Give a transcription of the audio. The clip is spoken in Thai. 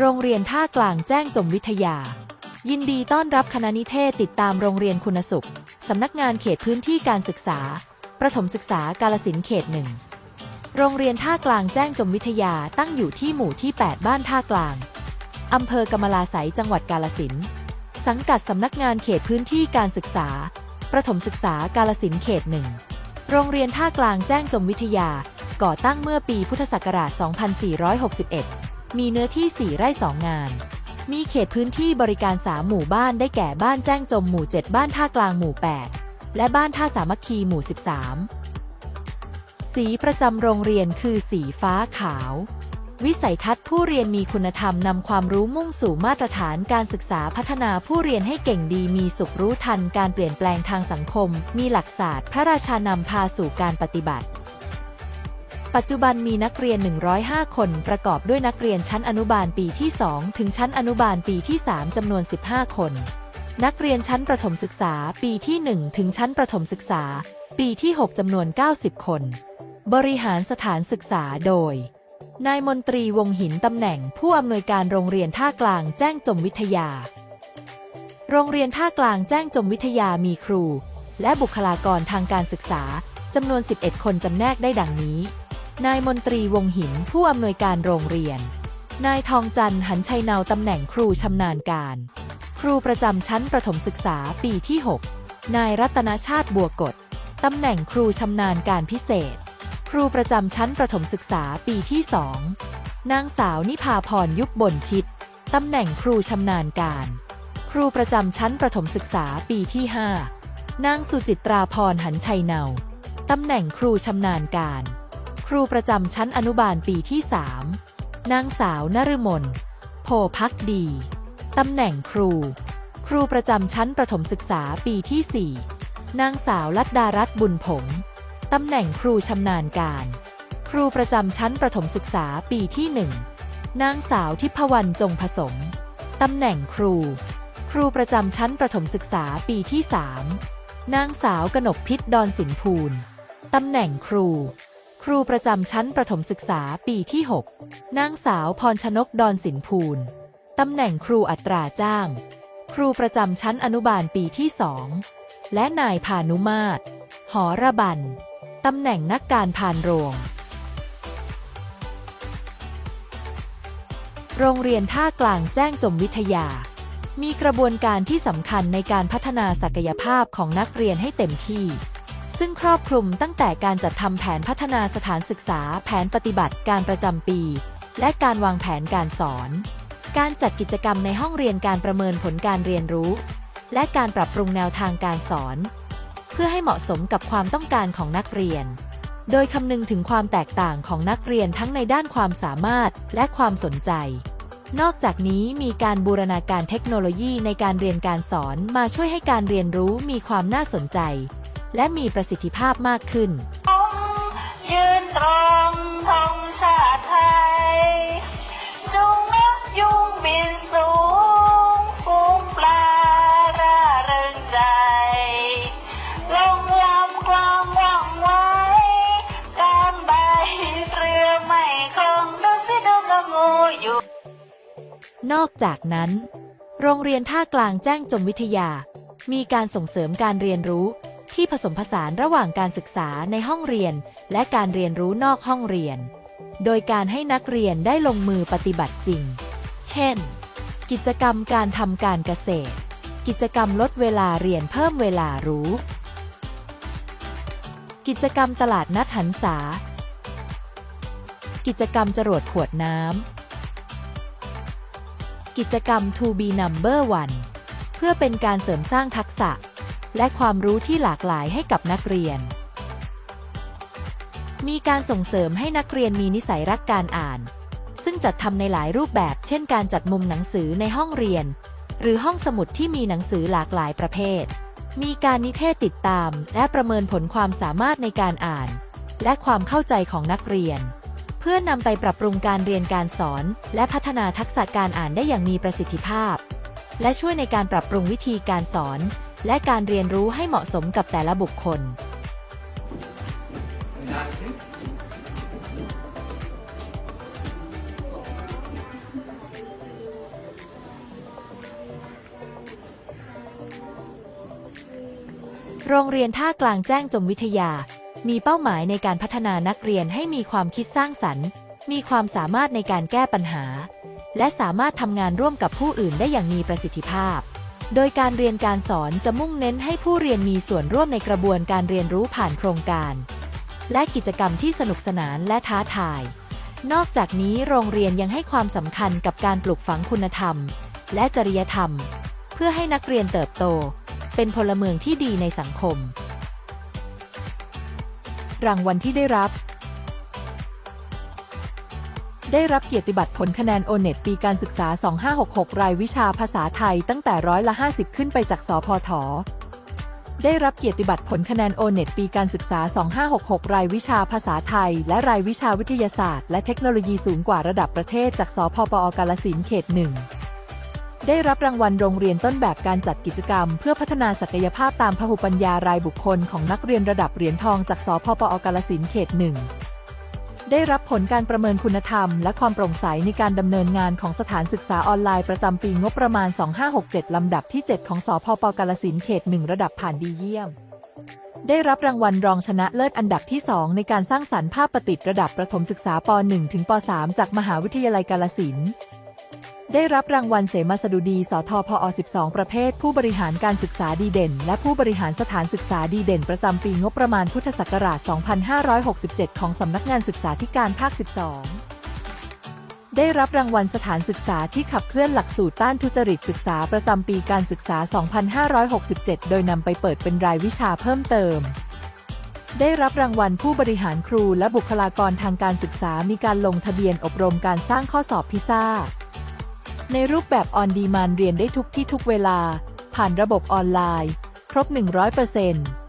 โรงเรียนท่ากลางแจ้งจมวิทยา ยินดีต้อนรับคณะนิเทศติดตามโรงเรียนคุณสุข สำนักงานเขตพื้นที่การศึกษา ประถมศึกษากาลสินเขตหนึ่ง โรงเรียนท่ากลางแจ้งจมวิทยาตั้งอยู่ที่หมู่ที่ 8 บ้านท่ากลาง อำเภอกำมะลาไสยจังหวัดกาลสิน สังกัดสำนักงานเขตพื้นที่การศึกษา ประถมศึกษากาลสินเขตหนึ่ง โรงเรียนท่ากลางแจ้งจมวิทยา ก่อตั้งเมื่อปีพุทธศักราช 2461 มีเนื้อที่ 4 ไร่ 2 งาน มีเขตพื้นที่บริการ3หมู่บ้านได้แก่บ้านแจ้งจมหมู่ 7 บ้านท่ากลางหมู่ 8 และบ้านท่าสามัคคีหมู่ 13 สีประจำโรงเรียนคือสีฟ้าขาว วิสัยทัศน์ผู้เรียนมีคุณธรรมนำความรู้มุ่งสู่มาตรฐานการศึกษาพัฒนาผู้เรียนให้เก่งดีมีสุขรู้ทันการเปลี่ยนแปลงทางสังคม มีหลักศาสตร์พระราชานำพาสู่การปฏิบัติ ปัจจุบันมีนักเรียน 105 คนประกอบด้วยนักเรียนชั้นอนุบาลปีที่ 2 ถึงชั้นอนุบาลปีที่ 3จำนวน 15 คน นักเรียนชั้นประถมศึกษาปีที่ 1 ถึงชั้นประถมศึกษา ปีที่ 6จำนวน 90 คน บริหารสถานศึกษาโดย นายมนตรีวงหินตำแหน่งผู้อำนวยการโรงเรียนท่ากลางแจ้งจมวิทยา โรงเรียนท่ากลางแจ้งจมวิทยามีครู และบุคลากรทางการศึกษาจำนวน 11 คนจำแนกได้ดังนี้ นายมนตรีวงหินผู้อำนวยการโรงเรียน นายทองจันทร์หันชัยนาวตำแหน่งครูชำนาญการ ครูประจำชั้นประถมศึกษาปีที่ 6 นายรัตนชาติบัวกฎตำแหน่งครูชำนาญการพิเศษ ครูประจำชั้นประถมศึกษาปีที่2นางสาวนิพาพรยุบบนชิดตำแหน่งครูชำนาญการ ครูประจำชั้นประถมศึกษาปีที่ 5 นางสุจิตราพรหันชัยเนา ตำแหน่งครูชำนาญการ ครูประจำชั้นอนุบาลปีที่ 3 นางสาวนฤมลโพพักดี ตำแหน่งครู ครูประจำชั้นประถมศึกษาปีที่ 4 นางสาวลัดดารัตน์บุญผง ตำแหน่งครูชำนาญการ ครูประจำชั้นประถมศึกษาปีที่ 1 นางสาวทิพวรรณจงผสม ตำแหน่งครู ครูประจำชั้นประถมศึกษาปีที่ 3 นางสาวกนกพิษดอนสินภูล ตำแหน่งครู ครูประจำชั้นประถมศึกษาปีที่ 6 นางสาวพรชนกดอนสินภูลตำแหน่งครูอัตราจ้าง ครูประจำชั้นอนุบาลปีที่2และนายพานุมาตร หอระบัน ตำแหน่งนักการพานโรง โรงเรียนท่ากลางแจ้งจมวิทยา มีกระบวนการที่สำคัญในการพัฒนาศักยภาพของนักเรียนให้เต็มที่ ซึ่งครอบคลุมตั้งแต่การจัดทำแผนพัฒนาสถานศึกษาแผนปฏิบัติการประจำปี และการวางแผนการสอน การจัดกิจกรรมในห้องเรียนการประเมินผลการเรียนรู้ และการปรับปรุงแนวทางการสอน เพื่อให้เหมาะสมกับความต้องการของนักเรียน โดยคำนึงถึงความแตกต่างของนักเรียนทั้งในด้านความสามารถและความสนใจ นอกจากนี้มีการบูรณาการเทคโนโลยีในการเรียนการสอนมาช่วยให้การเรียนรู้มีความน่าสนใจ และมีประสิทธิภาพมากขึ้น ยืนตรงธงชาติไทยจงนักยุงบินสูงฝูงปลาร่าเริงใจลงลำความหวังไว้ การใบเรือไม่คงดูสิดูกระงูอยู่ นอกจากนั้น โรงเรียนท่ากลางแจ้งจมวิทยา มีการส่งเสริมการเรียนรู้ ที่ผสมผสานระหว่างการศึกษาในห้องเรียน และการเรียนรู้นอกห้องเรียน โดยการให้นักเรียนได้ลงมือปฏิบัติจริง เช่น กิจกรรมการทำการเกษตร กิจกรรมลดเวลาเรียนเพิ่มเวลารู้ กิจกรรมตลาดนัดหันษา กิจกรรมจรวดขวดน้ำ กิจกรรม To be number one เพื่อเป็นการเสริมสร้างทักษะ และความรู้ที่หลากหลายให้กับนักเรียน มีการส่งเสริมให้นักเรียนมีนิสัยรักการอ่าน ซึ่งจัดทำในหลายรูปแบบ เช่น การจัดมุมหนังสือในห้องเรียน หรือห้องสมุดที่มีหนังสือหลากหลายประเภท มีการนิเทศติดตาม และประเมินผลความสามารถในการอ่าน และความเข้าใจของนักเรียน เพื่อนำไปปรับปรุงการเรียนการสอน และพัฒนาทักษะการอ่านได้อย่างมีประสิทธิภาพ และช่วยในการปรับปรุงวิธีการสอน และการเรียนรู้ให้เหมาะสมกับแต่ละบุคคล โรงเรียนท่ากลางแจ้งจมวิทยา มีเป้าหมายในการพัฒนานักเรียนให้มีความคิดสร้างสรรค์ มีความสามารถในการแก้ปัญหา และสามารถทำงานร่วมกับผู้อื่นได้อย่างมีประสิทธิภาพ โดยการเรียนการสอนจะมุ่งเน้นให้ผู้เรียนมีส่วนร่วมในกระบวนการเรียนรู้ผ่านโครงการ และกิจกรรมที่สนุกสนานและท้าทาย นอกจากนี้โรงเรียนยังให้ความสำคัญกับการปลูกฝังคุณธรรม และจริยธรรม เพื่อให้นักเรียนเติบโต เป็นพลเมืองที่ดีในสังคม รางวัลที่ได้รับ ได้รับเกียรติบัตรผลคะแนนโอเน็ตปีการศึกษา 2566 รายวิชาภาษาไทยตั้งแต่ร้อยละ 50 ขึ้นไปจากสพทได้รับเกียรติบัตรผลคะแนนโอเน็ตปีการศึกษา 2566 รายวิชาภาษาไทย และรายวิชาวิทยาศาสตร์ และเทคโนโลยีสูงกว่าระดับประเทศจากสพปอกาลสินเขตหนึ่งได้รับรางวัลโรงเรียนต้นแบบการจัดกิจกรรม เพื่อพัฒนาศักยภาพตามพหุปัญญารายบุคคลของนักเรียนระดับเหรียญทองจากสพปอกาลสินเขตหนึ่ง ได้รับผลการประเมินคุณธรรม และความโปร่งใสในการดำเนินงานของสถานศึกษาออนไลน์ประจำปีงบประมาณ 2567 ลำดับที่ 7 ของสพปกาลสินธุ์เขต 1 ระดับผ่านดีเยี่ยม ได้รับรางวัลรองชนะเลิศอันดับที่ 2 ในการสร้างสรรค์ภาพประติดระดับประถมศึกษาป .1 ถึงป .3 จากมหาวิทยาลัยกาลสินธุ์ ได้รับรางวัลเสมาสดุดีสทพอ 12 ประเภท ผู้บริหารการศึกษาดีเด่น และผู้บริหารสถานศึกษาดีเด่น ประจำปีงบประมาณพุทธศักราช 2567 ของสำนักงานศึกษาธิการภาค 12 ได้รับรางวัลสถานศึกษาที่ขับเคลื่อนหลักสูตรต้านทุจริตศึกษาประจำปีการศึกษา 2567 โดยนำไปเปิดเป็นรายวิชาเพิ่มเติมได้รับรางวัลผู้บริหารครูและบุคลากรทางการศึกษามีการลงทะเบียนอบรมการสร้างข้อสอบพิซ่า ในรูปแบบออนดีมานเรียนได้ทุกที่ทุกเวลา ผ่านระบบออนไลน์ ครบ 100%